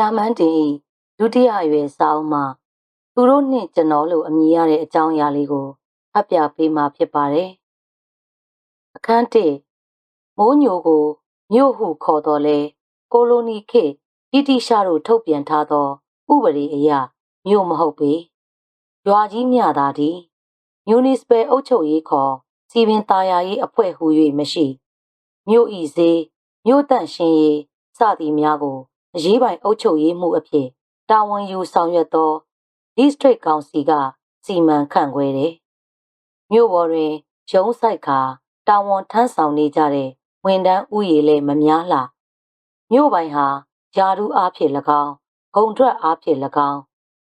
ရာမန်းတင်ဤဒုတိယအရွယ်စာအုပ်မှာသူတို့နှင့်ကျွန်တော်လို့အမည်ရတဲ့အကြောင်းအရာလေးကိုဖတ်ပြပေးမှာဖြစ်ပါတယ်။အခန်း၁မိုးညိုကိုမြို့ဟုခေါ်တော်လဲကိုလိုနီခေတ်တိတိရှာတို့ထုတ်ပြန်ထားသော ဥပဒေအရမြို့မဟုတ်ပေ။ရွာကြီးမြသာသည် municipal အုပ်ချုပ်ရေးခေါ်စီပင်သားယာရေးအဖွဲ့ဟူ၍မရှိမြို့ဤစေးမြို့တန့်ရှင်ရေးစသည်များကို အရေးပိုင်အုပ်ချုပ်ရေးမှုအဖြစ်တာဝန်ယူဆောင်ရွက်သော District Council ကစီမံခန့်ခွဲတယ်။မြို့ပေါ်တွင်ရုံးဆိုင်ခါတာဝန်ထမ်းဆောင်နေကြတဲ့ဝန်ထမ်းဥယေလည်းမများလှ။မြို့ပိုင်ဟာယာဒူးအားဖြင့်၎င်းဂုံထွက်အားဖြင့်၎င်း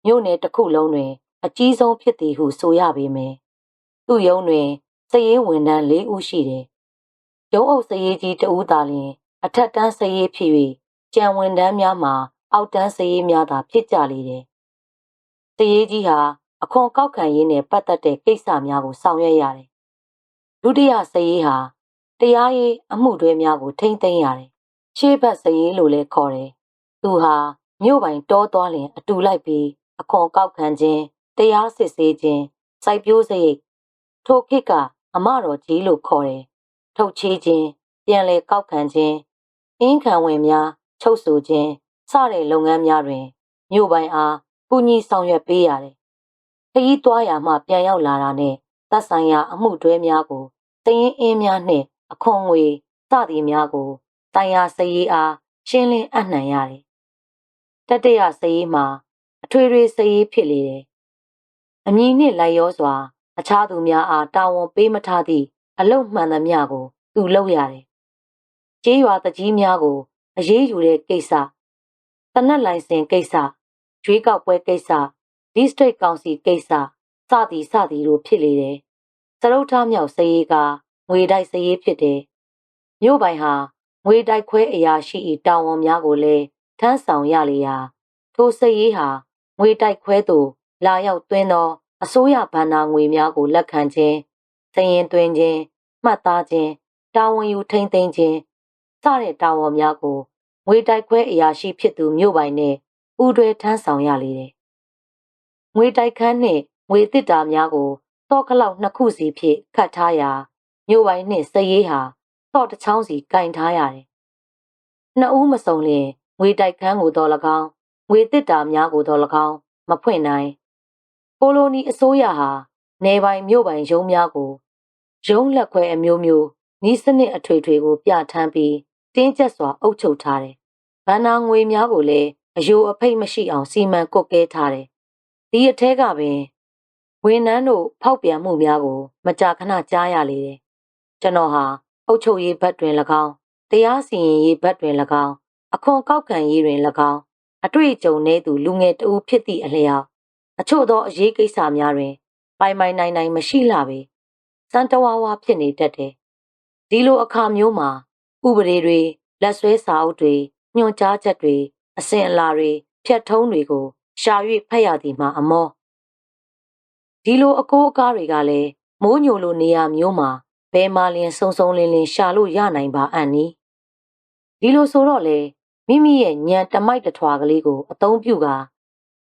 မြို့နယ်တစ်ခုလုံးတွင် အကြီးဆုံးဖြစ်သည်ဟုဆိုရပေမယ်။သူ့ရုံးတွင်စည်ရေးဝန်ထမ်း၄ဦးရှိတယ်။ရုံးအုပ်စည်ရေးကြီးတဦးသာလျှင်အထက်တန်းစည်ရေးဖြစ်၍ ကြံဝန်ထမ်းများမှာ အောက်တန်းစည်ရေးများသာဖြစ်ကြလေတယ်။စည်ရေးကြီးဟာအခွန်ကောက်ခံရေးနဲ့ပတ်သက်တဲ့ကိစ္စများကိုဆောင်ရွက်ရတယ်။ဒုတိယစည်ရေးဟာတရားရေးအမှုတွဲများကိုထိမ့်သိမ်းရတယ်။ရှေ့ဘက်စည်ရေးလို့လည်းခေါ်တယ်။သူဟာမြို့ပိုင်တောသွားလင်အတူလိုက်ပြီးအခွန်ကောက်ခံခြင်းတရားစစ်ဆေးခြင်းစိုက်ပျိုးစရိတ်ထိုခေတ်ကအမတော်ကြီးလို့ခေါ်တယ်။ထုတ်ချေးခြင်းပြန်လည်ကောက်ခံခြင်းအင်းခံဝင်များ ချုပ်ဆိုခြင်းစတဲ့လုပ်ငန်းများတွင်မြို့ပိုင်အားကူညီဆောင်ရွက်ပေးရတယ်။ခရီးသွားရာမှပြန်ရောက်လာတာနဲ့သက်ဆိုင်ရာအမှုတွဲများကိုတရင်အင်းများနှင့်အခွန်ငွေစသည်များကိုတိုင်ယာစရေးအားရှင်းလင်းအပ်နှံရတယ်။တတရစရေးမှာအထွေထွေစရေးဖြစ်လေတယ်။အမည်နှင့်လိုက်ရောစွာ အခြားသူများအားတာဝန်ပေးမထားသည့်အလုတ်မှန်သမျှကိုသူလုပ်ရတယ်။ကျေးရွာတကြီးများကို အရေးယူတဲ့ကိစ္စတနက်လိုင်စင်ကိစ္စရွေးကောက်ပွဲကိစ္စ district council ကိစ္စစသည်စသည်တို့ဖြစ်လေတယ်။စရုပ်ထားမြောက်စရေးကငွေတိုက်စရေးဖြစ်တယ်။မြို့ပိုင်ဟာငွေတိုက်ခွဲအရာရှိ၏တာဝန်များကိုလည်းထမ်းဆောင်ရလေရာထိုစရေးဟာငွေတိုက်ခွဲသို့လာရောက်သွင်းသောအစိုးရဘဏ္ဍာငွေများကိုလက်ခံခြင်းစရင်သွင်းခြင်းမှတ်သားခြင်းတာဝန်ယူထိန်းသိမ်းခြင်း စတဲ့တာဝန်များကိုငွေတိုက်ခွဲအရာရှိဖြစ်သူမြို့ပိုင်နဲ့ပူးတွဲထမ်းဆောင်ရလေတယ်။ငွေတိုက်ခန်းနှင့်ငွေတစ်တာများကိုတော့ခလောက်နှစ်ခုစီဖြင့်ခတ်ထားရာမြို့ပိုင်နှင့်စရေးဟာတော့တစ်ချောင်းစီကင်ထားရတယ်။နှစ်ဦးမစုံလျင်ငွေတိုက်ခန်းကိုတော့၎င်းငွေတစ်တာများကိုတော့၎င်းမဖွင့်နိုင်။ကိုလိုနီအစိုးရဟာနေပိုင်မြို့ပိုင်ရုံးများကိုရုံးလက်ခွဲအမျိုးမျိုးဤစနစ်အထွေထွေကိုပြဋ္ဌာန်းပြီး တင်းကျပ်စွာအုပ်ချုပ်ထားတယ်။ဗန္နာငွေများကိုလည်းအယိုအဖိတ်မရှိအောင်စီမံကွပ်ကဲထားတယ်။ဒီအထက်ကပင်ဝန်နှန်းတို့ဖောက်ပြန်မှုများကို မကြာခဏကြားရလေတယ်။ကျွန်တော်ဟာအုပ်ချုပ်ရေးဘက်တွင်၎င်းတရားစီရင်ရေးဘက်တွင်၎င်းအခွန်ကောက်ခံရေးတွင်၎င်းအတွေ့အကြုံနည်းသူလူငယ်တဦးဖြစ်သည့်အလျောက်အချို့သောအရေးကိစ္စများတွင် ပိုင်ပိုင်နိုင်နိုင်မရှိလှပေစံတဝါဝါဖြစ်နေတတ်တယ်။ဒီလိုအခါမျိုးမှာ ဥပဒေတွေလက်ဆွဲစာအုပ်တွေညွှန်ကြားချက်တွေအစဉ်အလာတွေဖြတ်ထုံးတွေကို ရှာ၍ဖတ်ရသည်မှာအမောဒီလိုအကိုးအကားတွေကလည်းမိုးညိုလိုနေရာမျိုးမှာဘယ်မှလင်းစုံစုံလင်းလင်းရှာလို့ရနိုင်ပါအံ့နီဒီလိုဆိုတော့လေမိမိရဲ့ညံတမိုက်တထွာကလေးကိုအသုံးပြုကာ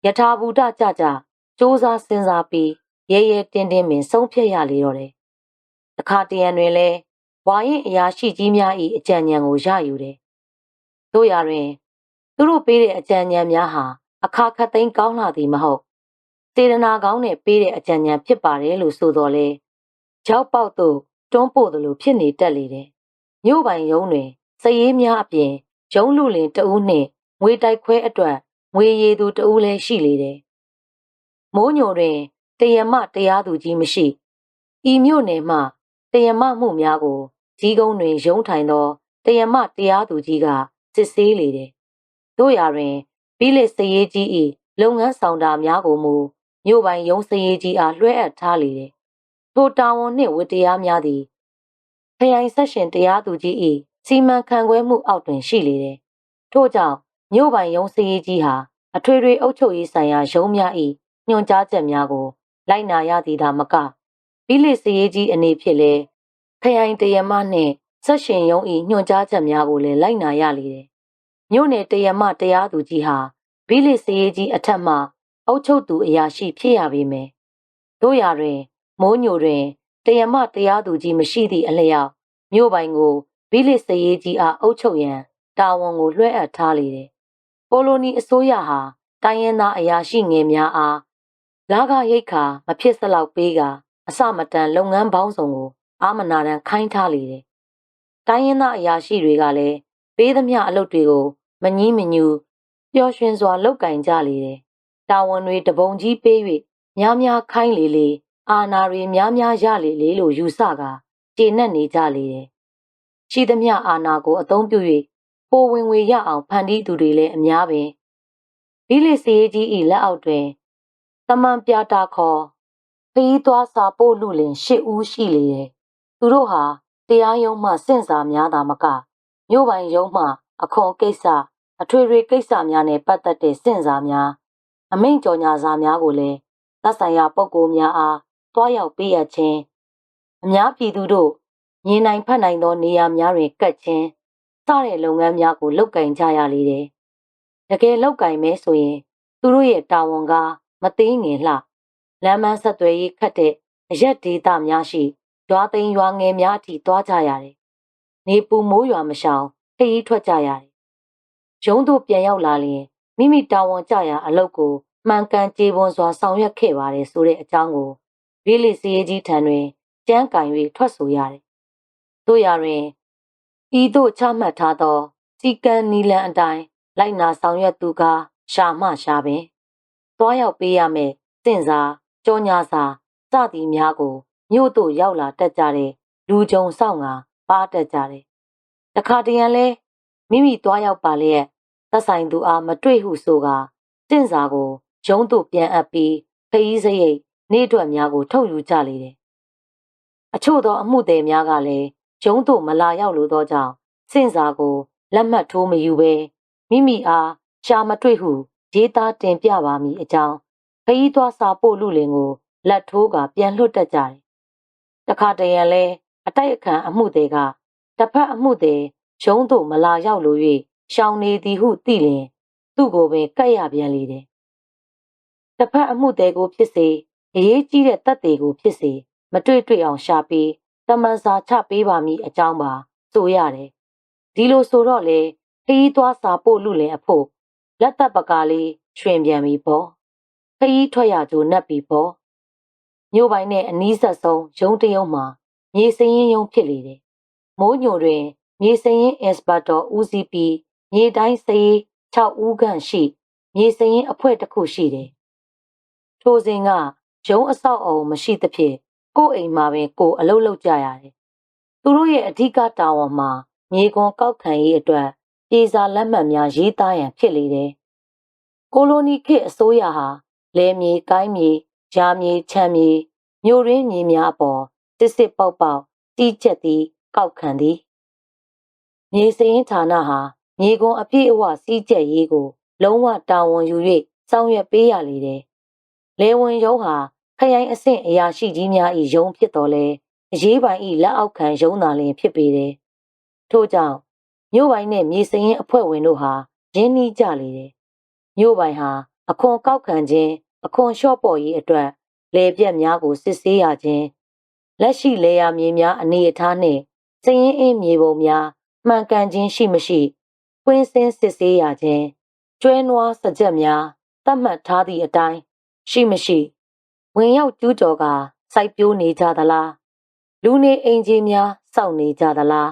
ယထာဘူတကြကြစ조사စဉ်းစားပြီးရဲရဲတင်းတင်းပင်ဆုံးဖြတ်ရလေတော့တယ်။အခါတရံတွင်လဲ ဝါရင်အရာရှိကြီးများ၏အကြံဉာဏ်ကိုရယူတယ်။တို့ရတွင် သူတို့ပေးတဲ့အကြံဉာဏ်များဟာအခါခတ်သိမ်းကောင်းလာသည်မဟုတ်စေတနာကောင်းနဲ့ပေးတဲ့အကြံဉာဏ်ဖြစ်ပါတယ်လို့ဆိုတော်လဲကြောက်ပေါက်သို့တွန်းပို့သလိုဖြစ်နေတတ်လေတယ်။မြို့ပိုင်ရုံးတွင်စည်ရေးများအပြင်ရုံးလူလင်တဦးနှင့်ငွေတိုက်ခွဲအတွက်ငွေရည်သူတဦးလည်းရှိလေတယ်။မိုးညိုတွင်တယမတရားသူကြီးမရှိဤမြို့နယ်မှ တယမမှုများကိုကြီးကုန်းတွင်ရုံးထိုင်သောတယမတရားသူကြီးကစစ်ဆေးလေတယ်။တို့ရာတွင်ပြီးလက်စရေးကြီး၏လုပ်ငန်းဆောင်တာများကိုမူမြို့ပိုင်ရုံးစရေးကြီးအားလွှဲအပ်ထားလေတယ်။ထိုတာဝန်နှင့်ဝတ္တရားများသည်ခရိုင်ဆက်ရှင်တရားသူကြီး၏စီမံခန့်ခွဲမှုအောက်တွင်ရှိလေတယ်။ထို့ကြောင့်မြို့ပိုင်ရုံးစရေးကြီးဟာအထွေထွေအုပ်ချုပ်ရေးဆိုင်ရာရုံးများ၏ညွှန်ကြားချက်များကိုလိုက်နာရသည်သာမက ပြီးလက်စရေးကြီးအနေဖြင့်လည်းခရိုင်တရမနှင့်ဆက်ရှင်ရုံး၏ညွှန်ကြားချက်များကိုလည်းလိုက်နာရလေတယ်မြို့နယ်တရမတရားသူကြီးဟာဘီလစ်စရေးကြီးအထက်မှအုပ်ချုပ်သူအရာရှိဖြစ်ရပေမယ်။တို့ရာတွင် မိုးညိုတွင်တရမတရားသူကြီးမရှိသည့်အလျောက်မြို့ပိုင်ကိုဘီလစ်စရေးကြီးအားအုပ်ချုပ်ရန်တာဝန်ကိုလွှဲအပ်ထားလေတယ်။ပိုလိုနီအစိုးရဟာတိုင်းရင်းသားအရာရှိငယ်များအားလာကရိတ်ခါမဖြစ်စလောက်ပေးက အစမတန်လုပ်ငန်းပေါင်းစုံကို အာမနာတန်ခိုင်းထားလေတယ်။တိုင်းရင်းသားအရာရှိတွေကလည်းပေးသမျှအလုပ်တွေကိုမငီးမညူပျော်ရွှင်စွာလုပ်ကင်ကြလေတယ်။တာဝန်တွေတပုံကြီးပေး၍များများခိုင်းလေလေအာနာတွေများများရလေလေလို့ယူဆကကျေနပ်နေကြလေတယ်။ရှိသမျှအာနာကိုအသုံးပြု၍ပိုဝင်ဝေရအောင်ဖန်တီးသူတွေလည်းအများပင်ဘီလီစီကြီးဤလက်အောက်တွင်တမန်ပြတာခေါ် ခီးသွားစာပို့လူလင်ရှစ်ဦးရှိလေတယ်။သူတို့ဟာတရားရုံးမှစင့်စာများသာမကမြို့ပိုင်ရုံးမှအခွန်ကိစ္စအထွေထွေကိစ္စများနဲ့ပတ်သက်တဲ့စင့်စာများအမိန့်ကြော်ညာစာများကိုလည်းသက်ဆိုင်ရာပုဂ္ဂိုလ်များအားတွားရောက်ပေးရခြင်းအများပြည်သူတို့မြင်နိုင်ဖတ်နိုင်သောနေရာများတွင်ကတ်ခြင်းစတဲ့လုပ်ငန်းများကိုလုပ်ကင်ကြရလေတယ်။တကယ်လုပ်ကင်မဲဆိုရင် သူတို့ရဲ့တာဝန်ကမသေးငင်လှ လမ်းမဆက်သွယ်ရေးခတ်တဲ့အရက်ဒေသများရှိရွာသိမ်းရွာငယ်များအထိသွားကြရတယ်။နေပူမိုးရွာမရှောင်ခရီးထွက်ကြရတယ်။ရုံးတို့ပြန်ရောက်လာရင်မိမိတာဝန်ကြရာအလုပ်ကိုမှန်ကန်ကြေပွန်စွာဆောင်ရွက်ခဲ့ပါတယ်ဆိုတဲ့အကြောင်းကိုဗီလီစီရေးကြီးထံတွင်ကြမ်းကင်၍ထွက်ဆိုရတယ်။တို့ရာတွင်ဤသို့ချမှတ်ထားသောစီကံနီလန်အတိုင်းလိုက်နာဆောင်ရွက်သူကရှာမှရှာပင်သွားရောက်ပေးရမယ်စင့်စာ ကြောညာစာစသည်များကိုမြို့သို့ရောက်လာတတ်ကြတဲ့လူကြုံဆောင်ကပါတက်ကြတယ်။တခါတရံလဲမိမိသွားရောက်ပါလျက်သက်ဆိုင်သူအားမတွေ့ဟုဆိုကစင့်စာကိုရုံးသို့ပြန်အပ်ပြီးခရီးစရိတ်နေ့အတွက်များကိုထုတ်ယူကြလေတယ်။အချို့သောအမှုသည်များကလည်းရုံးသို့မလာရောက်လိုသောကြောင့်စင့်စာကိုလက်မှတ်ထိုးမယူဘဲမိမိအားရှာမတွေ့ဟုရေးသားတင်ပြပါမည်အကြောင်းခ ရီးသွားစာပို့လူလင်ကိုလက်ထိုးကပြန်လွတ်တက်ကြတယ်။တခါတရံလဲအတိုက်အခံအမှုတွေကတစ်ဖက်အမှုတွေရုံးသို့မလာရောက်လို၍ရှောင်နေသည်ဟုသိလျင်သူ့ကိုပင်ကတ်ရပြန်လေတယ်။တစ်ဖက်အမှုတွေကိုဖြစ်စေအရေးကြီးတဲ့တပ်တွေကိုဖြစ်စေမတွေ့တွေ့အောင်ရှာပြီးတမန်စာချပေးပါမည်အကြောင်းပါဆိုရတယ်။ဒီလိုဆိုတော့လေခရီးသွားစာပို့လူလင်အဖို့လက်သက်ပကားလေးရွှင်ပြန်ပြီပေါ့။ ခရီးထွက်ရကြိုနှက်ပြီပေါ့။မြို့ပိုင်းနဲ့အနီးဆက်ဆုံးရုံးတရုံမှာမြေစရင်ရုံဖြစ်လေတယ်။မိုးညိုတွင်မြေစရင်အင်စပတ်တော်ဦးစီးပြီးမြေတိုင်းစရေး6ဦးခန့်ရှိ မြေစရင်အဖွဲ့တစ်ခုရှိတယ်။ထိုစဉ်ကရုံးအဆောက်အအုံမရှိသဖြင့်ကိုယ့်အိမ်မှာပင်ကိုယ်အလုပ်လုပ်ကြရတယ်။သူတို့ရဲ့အဓိကတာဝန်မှာမြေကွန်ကောက်ခံရေးအတွက်ပြေစာလက်မှတ်များရေးသားရန်ဖြစ်လေတယ်။ကိုလိုနီခေတ်အစိုးရဟာ လယ်မြေ၊ကိုင်းမြေ၊ယာမြေ၊ခြံမြေမြို့ရင်းမြေများအပေါ်စစ်စစ်ပေါက်ပေါက်တီးချက်သည်ကောက်ခံသည်မြေစရင်ဌာနဟာမြေကွန်အပြည့်အဝစီးကျက်ရေးကို လုံးဝတာဝန်ယူ၍ဆောင်ရွက်ပေးရလေတယ်။လေဝင်ရုံးဟာခရိုင်အဆင့်အရာရှိကြီးများ၏ရုံးဖြစ်တော်လဲအရေးပိုင်၏လက်အောက်ခံရုံးသာလျှင်ဖြစ်ပေတယ်။ထို့ကြောင့်မြို့ပိုင်နှင့်မြေစရင်အဖွဲ့ဝင်တို့ဟာရင်းနှီးကြလေတယ်။မြို့ပိုင်ဟာအခွန်ကောက်ခံခြင်း အခွန်လျှော့ပေါ့ရေးအတွက်လေပြက်များကိုစစ်ဆေးရခြင်းလက်ရှိလေယာမြေများအနေအထားနှင့်စရင်အင်းမြေပုံများမှန်ကန်ခြင်းရှိမရှိကွင်းစင်းစစ်ဆေးရခြင်းကျွဲနွားစကြက်များသတ်မှတ်ထားသည့်အတိုင်းရှိမရှိဝင်ရောက်ကျူးကျော်ကစိုက်ပျိုးနေကြသလားလူနေအိမ်ကြီးများစောင့်နေကြသလား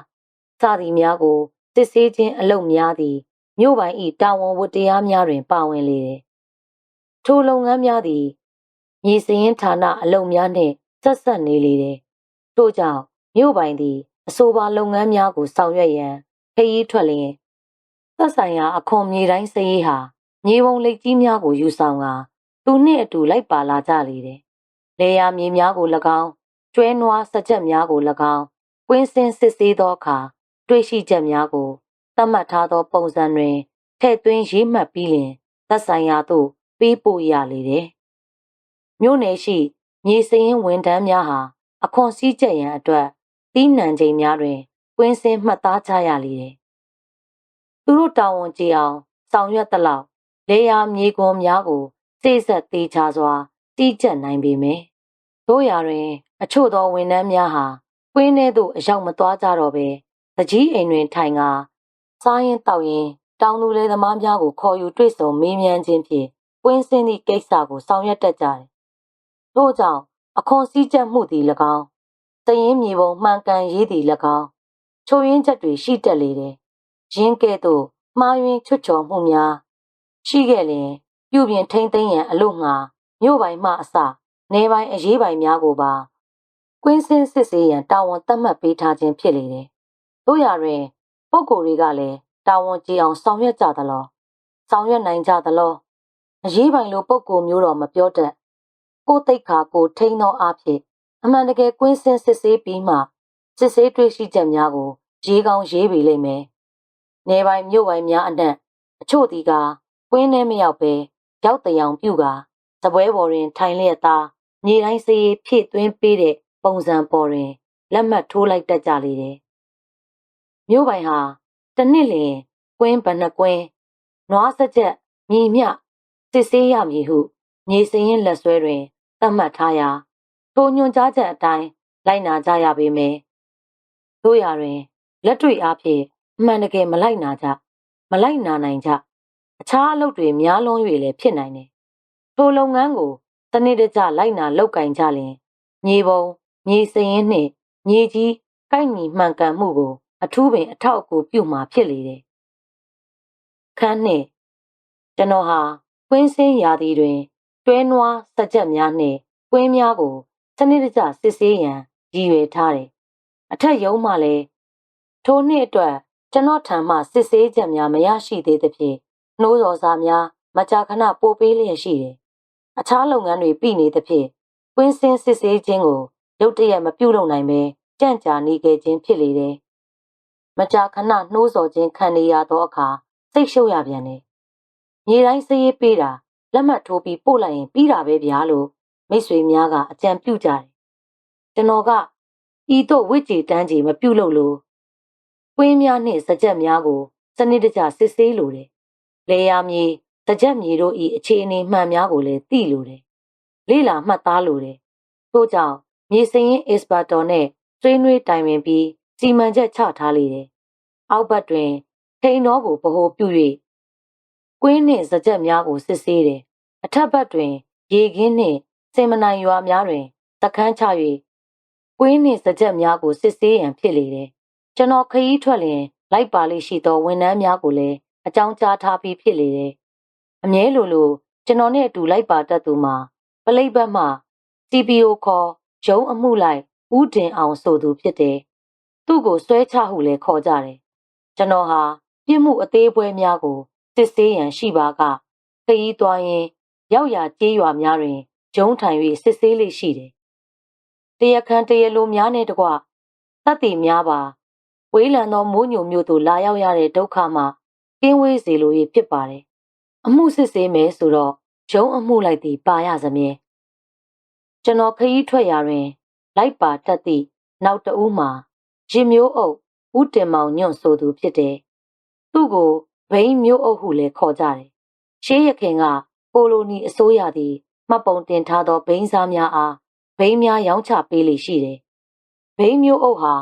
စသည်များကိုစစ်ဆေးခြင်းအလုပ်များသည်မြို့ပိုင်၏တာဝန်ဝတ္တရားများတွင်ပါဝင်လေတယ် ထိုလုပ်ငန်းများသည်မြေစရင်ဌာနအလုပ်များနှင့်ဆက်ဆက်နေလေတယ်ထို့ကြောင့်မြို့ပိုင်သည်အဆိုပါလုပ်ငန်းများကိုဆောင်ရွက်ရန်ခရီးထွက်လျင်သက်ဆိုင်ရာအခွန်မြေတိုင်းစရေးဟာမြေပုံလက်ကြီးများကိုယူဆောင်ကသူနှင့်အတူလိုက်ပါလာကြလေတယ်။လေယာမြေများကို၎င်းကျွဲနွားစကြက်များကို၎င်းကွင်းစင်းစစ်ဆေးသောအခါတွေ့ရှိချက်များကိုသတ်မှတ်ထားသောပုံစံတွင်ထည့်သွင်းရေးမှတ်ပြီးလျှင်သက်ဆိုင်ရာသို့ ပေးပို့ရလေတယ်။မြို့နယ်ရှိမြေစရင်ဝန်ထမ်းများဟာအခွန်စည်းကျက်ရန်အတွက်တီးနှံချိန်များတွင်ကွင်းစင်းမှတ်သားကြရလေတယ်။သူသူတို့တာဝန်ကြအောင်ဆောင်ရွက်သလောက်လေယာမြေကွန်များကိုစိတ်ဆက်သေးချစွာတီးကျက်နိုင်ပေမယ်။တို့ရာတွင် အချို့သောဝန်ထမ်းများဟာကွင်းထဲသို့အရောက်မသွားကြတော့ဘဲတကြီးအိမ်တွင်ထိုင်ကာစားရင်တောက်ရင်တောင်သူလေသမားများကိုခေါ်ယူတွေ့ဆုံမေးမြန်းခြင်းဖြင့် ကွင်းစင်းသည့်ကိစ္စကိုဆောင်ရွက်တတ်ကြတယ်။ထို့ကြောင့်အခွန်စည်းကျပ်မှုသည်၎င်းတရင်မြေပုံမှန်ကန်ရေးသည်၎င်းချိုးရင်းချက်တွေရှိတတ်လေတယ်။ရင်းကဲ့သို့မှားယွင်းချွတ်ချော်မှုများရှိခဲ့လျင်ပြုပြင်ထိမ့်သိမ်းရန်အလို့ငှာမြို့ပိုင်မှအစနေပိုင်းအရေးပိုင်များကိုပါကွင်းစင်းစစ်ဆေးရန်တာဝန်သတ်မှတ်ပေးထားခြင်းဖြစ်လေတယ်။တို့ရာတွင်ပုဂ္ဂိုလ်တွေကလည်းတာဝန်ကြီးအောင်ဆောင်ရွက်ကြသလားဆောင်ရွက်နိုင်ကြသလား အရေးပိုင်လိုပုဂ္ဂိုလ်မျိုးတော့မပြောတတ်ကိုယ်တိတ်ခါကိုထိန်းသောအဖြစ်အမှန်တကယ်ကွင်းစင်းစစ်ဆေးပြီးမှစစ်ဆေးတွေ့ရှိချက်များကိုရေးကောင်းရေးပေလိမ့်မယ်။နေပိုင်းမြို့ပိုင်းများအနှံ့အချို့ဒီကကွင်းထဲမရောက်ပဲရောက်တယောင်ပြုကစပွဲပေါ်တွင် ထိုင်လျက်သားမြေတိုင်းစေးဖြည့်သွင်းပေးတဲ့ပုံစံပေါ်တွင်လက်မှတ်ထိုးလိုက်တတ်ကြလေတယ်။မြို့ပိုင်ဟာတနစ်လျင်ကွင်းဘဏ္ဍကွင်းနွားစကြက်မြေမြ စစ်ဆေးရမည်ဟုမြေစရင်လက်ဆွဲတွင်သတ်မှတ်ထားရာထိုညွှန်ကြားချက်အတိုင်းလိုက်နာကြရပေမယ်။တို့ရာတွင်လက်တွေ့အားဖြင့်အမှန်တကယ်မလိုက်နာကြမလိုက်နာနိုင်ကြအခြားအလုပ်တွေများလွန်း၍လည်းဖြစ်နိုင်တယ်။ထိုလုပ်ငန်းကိုတနေ့တကြလိုက်နာလောက်ကင်ကြလျင်မြေပုံမြေစရင်နှင့်မြေကြီးကိုက်ညီမှန်ကန်မှုကိုအထူးပင်အထောက်အကူပြုမှာဖြစ်လေတယ်။ခန်းနှင့်ကျွန်တော်ဟာ ကွင်းစင်းရာသီတွင်တွဲနွားစကြက်များနှင့်ကွင်းများကိုစနစ်တကျစစ်ဆေးရန်ရည်ရွယ်ထားတယ်။အထက်ရုံးမှလည်းထိုနှစ်အတွက်ကျွန်တော်ထံမှစစ်ဆေးချက်များမရရှိသေးသဖြင့်နှိုးစော်စာများမကြာခဏပို့ပေးလျက်ရှိတယ်။အခြားလုပ်ငန်းတွေပြည်နေသဖြင့်ကွင်းစင်းစစ်ဆေးခြင်းကိုရုတ်တရက်မပြုလုပ်နိုင်ပဲကြန့်ကြာနေခဲ့ခြင်းဖြစ်လေတယ်။မကြာခဏနှိုးဆော်ခြင်းခံနေရသောအခါစိတ်ရှုပ်ရပြန်တယ်။ မြေတိုင်းစရေးပေးတာလက်မှတ်ထိုးပြီးပို့လိုက်ရင်ပြီးတာပဲဗျာလို့မိတ်ဆွေများကအကြံပြုကြတယ်။ကျွန်တော်ကဤသို့ဝိကြည်တန်းကြီးမပြုလုပ်လို့ကွင်းများနှင့်စကြက်များကိုစနစ်တကျစစ်ဆေးလိုတယ်။လေယာမြေစကြက်မြေတို့ဤအခြေအနေမှန်များကိုလည်းသိလိုတယ်။လေ့လာမှတ်သားလိုတယ်။ထို့ကြောင့်မြေစရင်အစ်ပါတော်နဲ့ဆွေးနွေးတိုင်ပင်ပြီးစီမံချက်ချထားလေတယ်။အောက်ဘက်တွင်ထိန်တော်ကိုဗဟိုပြု၍ ကွင်းနှင့်စကြက်များကိုစစ်ဆေးတယ်။အထက်ဘက်တွင် ရေခင်းနှင့်စင်မနိုင်ရွာများတွင်တခန်းချ၍ကွင်းနှင့်စကြက်များကိုစစ်ဆေးရန်ဖြစ်လေတယ်။ကျွန်တော်ခရီးထွက်လျင်လိုက်ပါလိရှိသောဝန်ထမ်းများကိုလည်းအကြောင်းကြားထားပြီးဖြစ်လေတယ်။အမြဲလိုလိုကျွန်တော်နဲ့အတူလိုက်ပါတတ်သူမှာပလိတ်ဘက်မှ CPO ခေါ်ရုံးအမှုလိုက်ဦးတင်အောင်ဆိုသူဖြစ်တယ်။သူ့ကိုဆွဲချဟုလည်းခေါ်ကြတယ်။ကျွန်တော်ဟာပြစ်မှုအသေးပွဲများကို စစ်ဆေးရန်ရှိပါကခရီးသွားရင် ရောက်ရာကျေးရွာများတွင်ဂျုံထိုင်၍စစ်ဆေးလေးရှိတယ်။တရခန်တရလိုများနဲ့တကွတပ်တည်များပါဝေးလံသောမိုးညိုမျိုးသို့လာရောက်ရတဲ့ဒုက္ခမှကင်းဝေးစေလို၍ဖြစ်ပါတယ်။အမှုစစ်ဆေးမယ်ဆိုတော့ဂျုံအမှုလိုက်သည်ပါရစမြဲ။ကျွန်တော်ခရီးထွက်ရာတွင် လိုက်ပါတတ်သည့်နောက်တဦးမှာရင်မျိုးအုပ်ဦးတင်မောင်ညွန့်ဆိုသူဖြစ်တယ်။သူ့ကို ဘိန်းမျိုးအုပ်ဟုလည်းခေါ်ကြတယ်။ရှေးရခင်ကကိုလိုနီအစိုးရသည်မှတ်ပုံတင်ထားသောဘိန်းစားများအားဘိန်းများရောင်းချပေးလေရှိတယ်။ဘိန်းမျိုးအုပ်ဟာ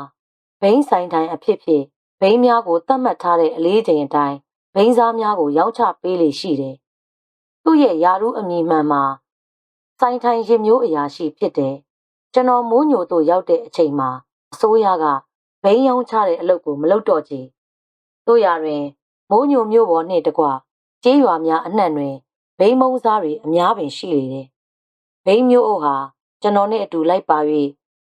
ဘိန်းဆိုင်တိုင်းအဖြစ်ဖြစ်ဘိန်းများကိုသတ်မှတ်ထားတဲ့အလေးချိန်အတိုင်းဘိန်းစားများကိုရောင်းချပေးလေရှိတယ်။သူ့ရဲ့ယာရုအမည်မှန်မှာဆိုင်ထိုင်ရင်မျိုးအရာရှိဖြစ်တယ်။ကျွန်တော်မိုးညိုတို့ရောက်တဲ့အချိန်မှာအစိုးရကဘိန်းရောင်းချတဲ့အလုပ်ကိုမလုပ်တော့ချေ။တို့ရတွင် မိုးညိုမျိုးပေါ်နှင့်တကွကျေးရွာများအနှံ့တွင်ဘိန်းမုံစားတွေအများပင်ရှိလေတယ်။ဘိန်းမျိုးအုပ်ဟာကျွန်တော်နဲ့အတူလိုက်ပါ၍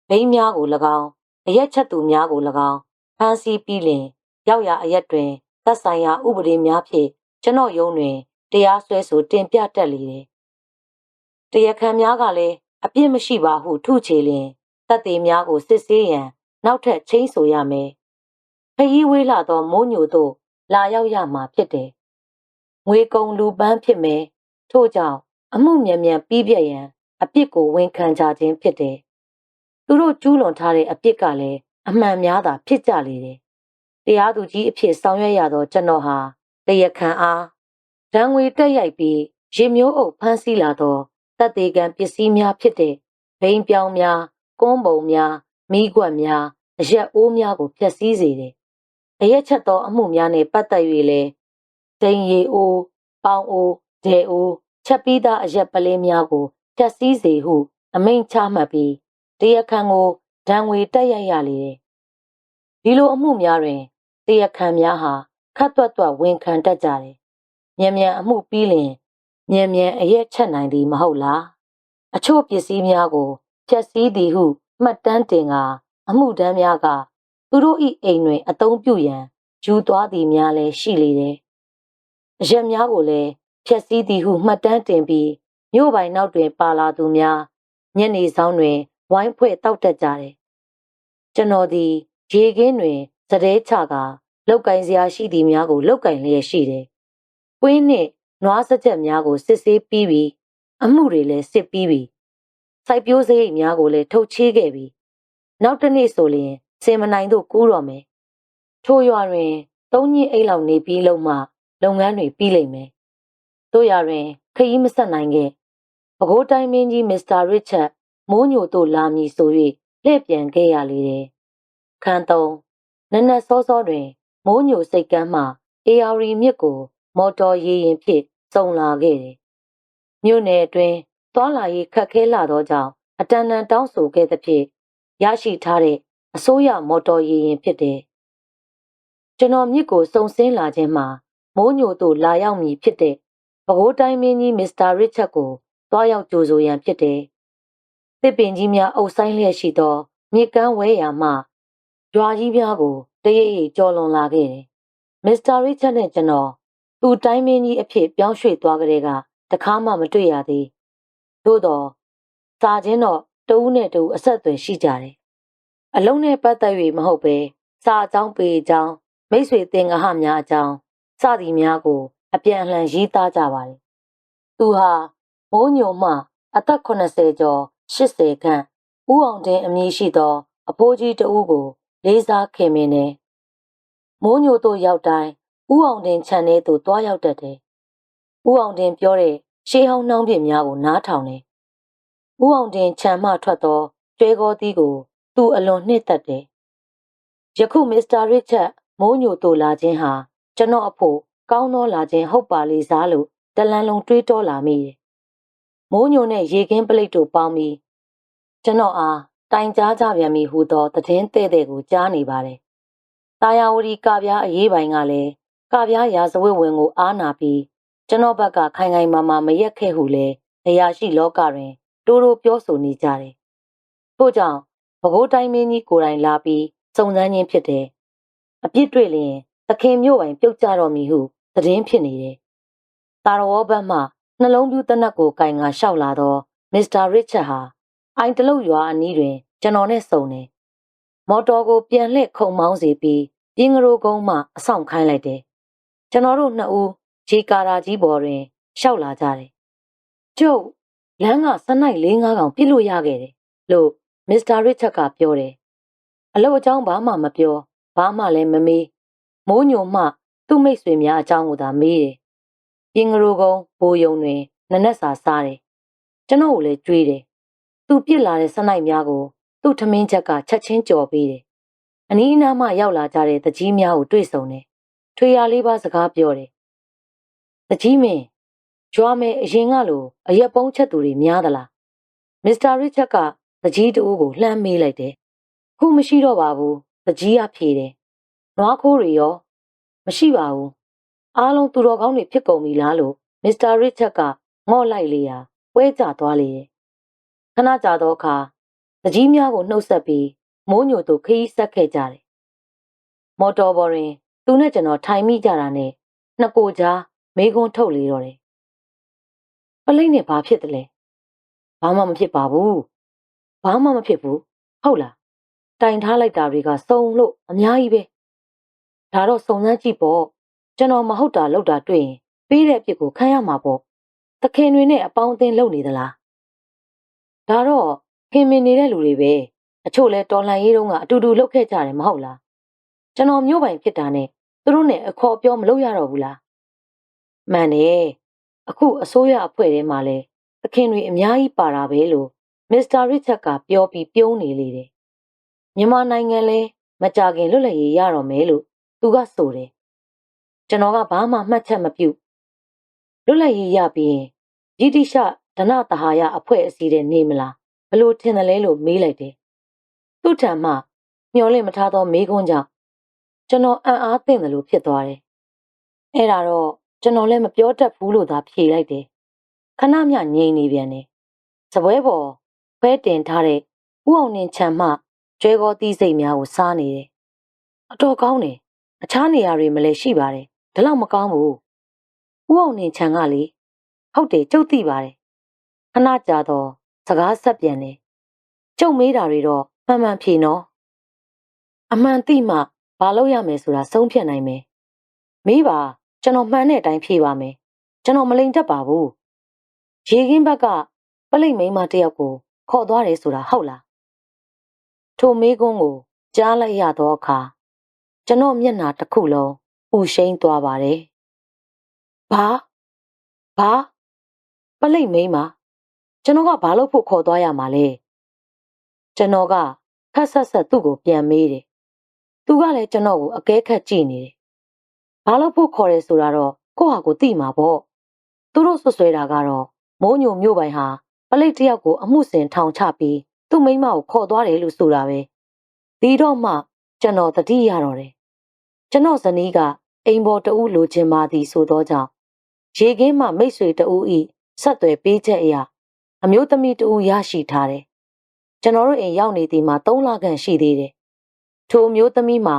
ဘိန်းများကို၎င်းအရက်ချက်သူများကို၎င်းဖမ်းဆီးပြီးလင်ရောက်ရာအရက်တွင်သက်ဆိုင်ရာဥပဒေများဖြင့်ကျွန်တော်ရုံးတွင်တရားစွဲဆိုတင်ပြတတ်လေတယ်။တရားခံများကလည်းအပြစ်မရှိပါဟုထုချေလျင်တပ်သေးများကိုစစ်ဆေးရန်နောက်ထပ်ချင်းဆိုရမယ်။ခရီးဝေးလာသောမိုးညိုတို့ လာရောက်ရမှာဖြစ်တယ်။ငွေကုန်လူပန်းဖြစ်မယ်။ထို့ကြောင့်အမှုမြန်မြန်ပြီးပြည့်ရန်အပြစ်ကိုဝန်ခံကြခြင်းဖြစ်တယ်။သူတို့ကျူးလွန်ထားတဲ့အပြစ်ကလည်းအမှန်များသာဖြစ်ကြလေတယ်တရားသူကြီးအဖြစ်ဆောင်ရွက်ရသောကျွန်တော်ဟာတရားခံအားဒဏ်ငွေတက်ရိုက်ပြီးရေမျိုးအုပ်ဖမ်းဆီးလာသောတပ်သေးကံပစ္စည်းများဖြစ်တဲ့ဘိန်းပြောင်းများကွန်းပုံများမိကွက်များအရက်အိုးများကိုဖျက်ဆီးစေတယ်။ အရက်ချက်သောအမှုများနှင့်ပတ်သက်၍လည်းဒိန်ရီအိုးပေါင်အိုးဒဲအိုးချက်ပြီးသားအရက်ပလင်းများကိုဖျက်ဆီးစေဟု အမိန့်ချမှတ်ပြီးတရားခံကိုဒဏ်ငွေတက်ရိုက်ရလေတယ်။ဒီလိုအမှုများတွင်တရားခံများဟာခတ်သွက်သွက်ဝန်ခံတတ်ကြတယ်။မြန်မြန်အမှုပြီးလျင်မြန်မြန်အရက်ချက်နိုင်သည်မဟုတ်လား။အချို့ပစ္စည်းများကိုဖျက်ဆီးသည်ဟုမှတ်တမ်းတင်ကအမှုတမ်းများက သူတို့၏အိမ်တွင် အသုံးပြုရန်ယူသွားသည်များလည်းရှိလေတယ်။အရက်များကိုလည်းဖျက်ဆီးသည်ဟုမှတ်တမ်းတင်ပြီးမြို့ပိုင်နောက်တွင်ပါလာသူများညနေဆောင်တွင် ဝိုင်းဖွဲ့တောက်တက်ကြတယ်။ကျွန်တော်သည်ရေကင်းတွင်စတဲ့ချကလောက်ကင်စရာရှိသည်များကိုလောက်ကင်လျက်ရှိတယ်။ပွင်းနှင့်နွားစကြက်များကိုစစ်ဆေးပြီးပြီးအမှုတွေလည်းစစ်ပြီးပြီးစိုက်ပျိုးစရိတ်များကိုလည်းထုတ်ချေးခဲ့ပြီးနောက်တစ်နေ့ဆိုရင် စင်မနိုင်တို့ကူးတော့မယ်။ထိုရွာတွင်သုံးညအိတ်လောက်နေပြီးလုံးမှလုပ်ငန်းတွေပြီးလိမ့်မယ်။တို့ရွာတွင်ခရီးမဆက်နိုင်ခဲ့။ပဲခူးတိုင်းမင်းကြီးမစ္စတာရစ်ချက်မိုးညိုတို့လာမည်ဆို၍လှည့်ပြန်ခဲ့ရလေတယ်။ခန်းသုံးနက်နက်စောစောတွင် မိုးညိုစိတ်ကမ်းမှအေယာရီမြစ်ကို မော်တော်ရေရင်ဖြင့်စုံလာခဲ့တယ်။မြို့နယ်အတွင်းသွာလာရေးခက်ခဲလာသောကြောင့်အတန်တန်တောင်းဆိုခဲ့သဖြင့်ရရှိထားတဲ့ အစိုးရမော်တော်ရေရင်ဖြစ်တယ်။ကျွန်တော်မြစ်ကိုစုံစင်းလာခြင်းမှာမိုးညိုတို့လာရောက်မည်ဖြစ်တဲ့ပဲခူးတိုင်းမင်းကြီးမစ္စတာရစ်ချက်ကိုတွားရောက်ကြိုဆိုရန်ဖြစ်တယ်။တစ်ပင်ကြီးများအုပ်ဆိုင်လျက်ရှိသောမြစ်ကမ်းဝဲရာမှရွာကြီးများကိုတရိပ်ရိပ်ကြော်လွန်လာခဲ့တယ်။မစ္စတာရစ်ချက်နဲ့ကျွန်တော်သူတိုင်းမင်းကြီးအဖြစ်ပြောင်းရွှေ့သွားကြတဲ့ကတခါမှမတွေ့ရသေး။သို့တော့စာချင်းတော့တဦးနဲ့တဦးအဆက်အသွယ်ရှိကြတယ်။ အလုံးနဲ့ပတ်သက်၍မဟုတ်ပဲစာအကြောင်းပေအကြောင်းမိတ်ဆွေသင်္ကဟများအကြောင်းစသည်များကို အပြန်အလှန်ရေးသားကြပါတယ်။သူဟာမိုးညိုမှ အသက်80ကျော်80ခန့်ဦးအောင်တင်အမည်ရှိသော အဖိုးကြီးတဦးကို လေးစားခင်မင်းနေမိုးညိုတို့ရောက်တိုင်းဦးအောင်တင်ခြံထဲသို့တွားရောက်တတ်တယ်။ဦးအောင်တင်ပြောတဲ့ရှေးဟောင်းနှောင်းပြများကိုနားထောင်တယ်။ဦးအောင်တင်ခြံမှထွက်သောကျွဲကောသီးကို သူအလွန်နှစ်သက်တယ်။ယခုမစ္စတာရစ်ချက်မိုးညိုတို့လာခြင်းဟာကျွန်တော်အဖို့ကောင်းသောလာခြင်းဟုတ်ပါလေစားလို့တလန်လုံးတွေးတောလာမိတယ်။မိုးညိုနဲ့ရေကင်းပလိတ်တို့ပေါင်းပြီးကျွန်တော်အားတိုင်ကြားကြပြန်ပြီဟူသောသတင်းတဲ့တဲ့ကိုကြားနေပါတယ်။တာယာဝတီကပြားအရေးပိုင်ကလည်းကပြားရာဇဝတ်ဝင်ကိုအားနာပြီးကျွန်တော်ဘက်ကခိုင်ခိုင်မာမာမရက်ခဲ့ဟုလဲအရာရှိလောကတွင်တိုးတိုးပြောဆိုနေကြတယ်။ထို့ကြောင့် ဘကိုးတိုင်းမင်းကြီးကိုယ်တိုင်လာပြီးစုံစမ်းခြင်းဖြစ်တယ်။အပြစ်တွေ့လျင်သခင်မျိုးပိုင်ပြုတ်ကြတော့မည်ဟုသတင်းဖြစ်နေတယ်။တာရောဘတ်မှနှလုံးပြူးတနက်ကိုကင်ငါလျှောက်လာတော့မစ္စတာရစ်ချက်ဟာအိုင်တလုတ်ရွာအနီးတွင် ကျွန်တော်နဲ့စုံတယ်။မော်တော်ကိုပြန်လှည့်ခုံမောင်းစေပြီးပြင်းကလေးကုန်းမှအဆောင်ခိုင်းလိုက်တယ်။ကျွန်တော်တို့နှစ်ဦးဂျေကာရာကြီးပေါ်တွင်ရှောက်လာကြတယ်။ကျုပ်လမ်းကစနိုက်လေးငါးကောင်ပြစ်လို့ရခဲ့တယ်လို့ မစ္စတာရစ်ချက်ကပြောတယ်။အလုပ်အကြောင်းဘာမှမပြောဘာမှလည်းမမေးမိုးညိုမှ သူ့မိတ်ဆွေများအကြောင်းကိုသာမေးတယ်။ပြင်းကလေးကုန်းဘိုးယုံတွင်နနက်စာစားတယ်။ကျွန်တော်ကိုလည်းကြွေးတယ်။သူပြစ်လာတဲ့စနိုက်များကို သူ့ထမင်းချက်ကချက်ချင်းကြော်ပေးတယ်။အနီးအနားမှရောက်လာကြတဲ့တကြီးများကိုတွေ့ဆုံတယ်။ထွေရလေးပါစကားပြောတယ်။တကြီးမင်းကြွားမဲအရင်ကလိုအရက်ပုံးချက်သူတွေများသလား။မစ္စတာရစ်ချက်က တကြီးတူကိုလှမ်းမေးလိုက်တယ်။ခုမရှိတော့ပါဘူး။တကြီးကဖြေတယ်။နွားခိုးတွေရောမရှိပါဘူး။အားလုံးသူတော်ကောင်းတွေဖြစ်ကုန်ပြီလားလို့မစ္စတာရစ်ချက်ကငေါ့လိုက်လေရာပွဲကြသွားလေတယ်။ခဏကြာသောအခါတကြီးများကိုနှုတ်ဆက်ပြီးမိုးညိုတို့ခရီးဆက်ခဲ့ကြတယ်။မော်တော်ဘော်ရင်သူနဲ့ကျွန်တော်ထိုင်မိကြတာနဲ့နှစ်ကိုကြားမေကွန်းထုတ်လေတော့တယ်။ပလိမ့်နဲ့ဘာဖြစ်တယ်လဲ။ဘာမှမဖြစ်ပါဘူး။ ဘာမှမဖြစ်ဘူး။ဟုတ်လား။တိုင်ထားလိုက်တာတွေကစုံလို့အများကြီးပဲ။ဒါတော့စုံစမ်းကြည့်ပေါ့။ကျွန်တော်မဟုတ်တာလောက်တာတွေ့ရင်ပေးတဲ့အပြစ်ကိုခံရမှာပေါ့။သခင်တွေနဲ့အပေါင်းအသင်းလုပ်နေသလား။ဒါတော့ခင်မင်နေတဲ့လူတွေပဲအချို့လဲတော်လှန်ရေးတုန်းကအတူတူလုပ်ခဲ့ကြတယ်မဟုတ်လားကျွန်တော်မျိုးပိုင်ဖြစ်တာနဲ့သူတို့နဲ့အခေါ်အပြောမလုပ်ရတော့ဘူးလားမှန်တယ်အခုအစိုးရအဖွဲ့ထဲမှာလဲအခင်တွေအများကြီးပါတာပဲလို့ မစ္စတာရစ်ချတ်ကပြောပြီးပြုံးနေလေတယ်မြန်မာနိုင်ငံလဲမကြခင်လွတ်လပ်ရေးရတော့မယ်လို့သူကဆိုတယ်ကျွန်တော်ကဘာမှမှတ်ချက်မပြုလွတ်လပ်ရေးရပြီးရင်ဗြိတိရှဒနတဟာယအဖွဲ့အစည်းတဲ့နေမလားဘလို့ထင်တယ်လဲလို့မေးလိုက်တယ်သူ့ထံမှမျောလင့်မထားသောမေးခွန်းကြောင့်ကျွန်တော်အံ့အားသင့်တယ်လို့ဖြစ်သွားတယ်အဲ့ဒါတော့ကျွန်တော်လည်းမပြောတတ်ဘူးလို့သာဖြေလိုက်တယ်ခဏမျှငြိမ်နေပြန်တယ်စပွဲပေါ် ခွဲတင်ထားတဲ့ဥအောင်နှင်းချံမှကျွဲကောသီးစိတ်များကိုစားနေတယ်အတော်ကောင်းတယ်အခြားနေရာတွေမလဲရှိပါတယ်ဒါတော့မကောင်းဘူးဥအောင်နှင်းချံကလေဟုတ်တယ်ကျုပ်သိပါတယ်ခဏကြာတော့စကားဆက်ပြန်တယ်ကျုပ်မေးတာတွေတော့မှန်မှန်ဖြေနော်အမှန်သိမှဘာလုပ်ရမယ်ဆိုတာဆုံးဖြတ်နိုင်မယ်မေးပါကျွန်တော်မှန်တဲ့အတိုင်းဖြေပါမယ်ကျွန်တော်မလိမ်တတ်ပါဘူးရေကင်းဘက်ကပလိတ်မိန်းမတယောက်ကို ခေါ်သွားတယ်ဆိုတာဟုတ်လားထိုမေးခွန်းကိုကြားလိုက်ရသောအခါကျွန်တော်မျက်နှာတစ်ခုလုံးပူရှိန်သွားပါတယ်ဘာဘာပလိတ်မိန်းမကျွန်တော်ကဘာလို့ဖို့ခေါ်သွားရမှာလဲကျွန်တော်ကခက်ဆက်ဆက်သူ့ကိုပြန်မေးတယ်သူကလည်းကျွန်တော်ကိုအကဲခတ်ကြည့်နေတယ်ဘာလို့ဖို့ခေါ်ရဲဆိုတာတော့ကိုယ့်ဟာကိုယ်သိမှာပေါ့သူတို့ဆွဆွဲတာကတော့မိုးညိုမြို့ပိုင်ဟာ ပလိတ်တယောက်ကိုအမှုစင်ထောင်ချပြီးသူ့မိန်းမကိုခေါ်သွားတယ်လို့ဆိုတာပဲဒီတော့မှကျွန်တော်တတိရတော့တယ်ကျွန်တော်ဇနီးကအိမ်ပေါ်တဦးလိုချင်ပါသည်ဆိုသောကြောင့်ရေကင်းမှမိတ်ဆွေတဦးဤဆက်သွယ်ပေးချက်အရာအမျိုးသမီးတဦးရရှိထားတယ်ကျွန်တော်တို့အိမ်ရောက်နေသည်မှာ3လခန့်ရှိသေးတယ်ထိုအမျိုးသမီးမှာ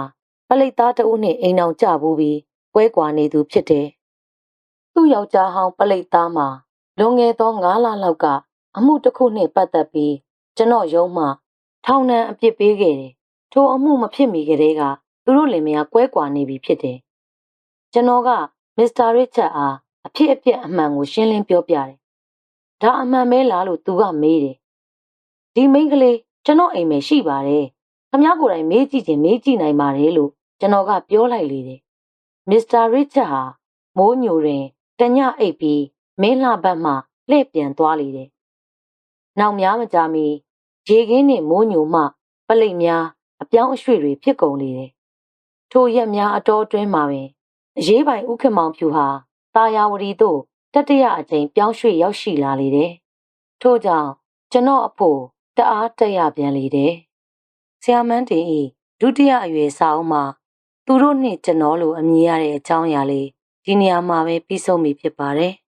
ပလိတ်သားတဦးနှင့်အိမ်အောင်ကြဘူးပြီးပွဲကွာနေသူဖြစ်တယ်သူ့ယောက်ျားဟောင်းပလိတ်သားမှာလွန်ငယ်သော9လလောက်က အမှုတစ်ခုနှင့်ပတ်သက်ပြီးကျွန်တော်ရုံးမှထောင်နှံအပြစ်ပေးခဲ့တယ်။ထိုအမှုမဖြစ်မီကတည်းကသူတို့လင်မယားကွဲကွာနေပြီဖြစ်တယ်။ကျွန်တော်ကမစ္စတာရစ်ချက်အားအဖြစ်အပျက်အမှန်ကိုရှင်းလင်းပြောပြတယ်။ဒါအမှန်ပဲလားလို့သူကမေးတယ်။ဒီမိန်းကလေးကျွန်တော်အိမ်မှာရှိပါတယ်။ခမ ्या ကိုယ်တိုင်မေးကြည့်ခြင်းမေးကြည့်နိုင်ပါတယ်လို့ကျွန်တော်ကပြောလိုက်လေတယ်။မစ္စတာရစ်ချက်ဟာမိုးညိုတွင်တညအိပ်ပြီးမင်းလှဘက်မှလှည့်ပြန်သွားလေတယ်။ နောက်များမကြာမီရေကင်းနှင့်မိုးညိုမှ ပလိတ်များအပြောင်းအရွှေ့တွေဖြစ်ကုန်လေတယ်။ထိုရက်များအတော်အတွင်းမှာပင်အရေးပိုင်ဥက္ကမောင်ဖြူဟာတာယာဝတီသို့တတရအကြိမ်ပြောင်းရွှေ့ရောက်ရှိလာလေတယ်။ထို့ကြောင့်ကျွန်တော်အဖို့တအားတက်ရပြန်လေတယ်။ဆရာမန်းတင်ဤဒုတိယအရွယ်စာအုပ်မှာသူတို့နှင့်ကျွန်တော်လိုအမည်ရတဲ့အကြောင်းအရာလေးဒီနေရာမှာပဲပြီးဆုံးပြီဖြစ်ပါတယ်။